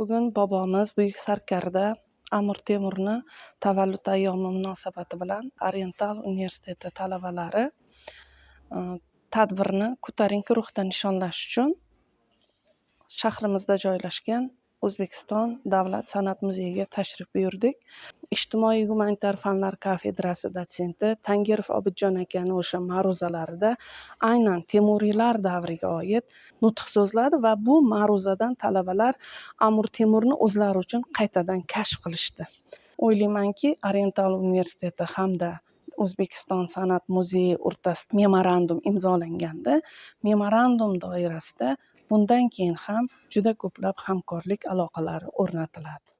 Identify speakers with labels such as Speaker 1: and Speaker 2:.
Speaker 1: bugun bobomiz buyuk sarkarda amir temurni tavallud ayyomi munosabati bilan oriental universiteti talabalari e, tadbirni ko'tarinki ruhda nishonlash uchun shahrimizda joylashgan o'zbekiston davlat san'at muzeyiga tashrif buyurdik. Ijtimoiy gumanitar fanlar kafedrasi dotsenti tangirov obidjon akani o'sha ma'ruzalarida aynan temuriylar davriga oid nutq so'zladi va bu ma'ruzadan talabalar amir temurni o'zlari uchun qaytadan kashf qilishdi. O'ylaymanki oriental universiteti hamda o'zbekiston san'at muzeyi o'rtasida memorandum imzolanganda memorandum doirasida bundan keyin ham juda ko'plab hamkorlik aloqalari o'rnatiladi.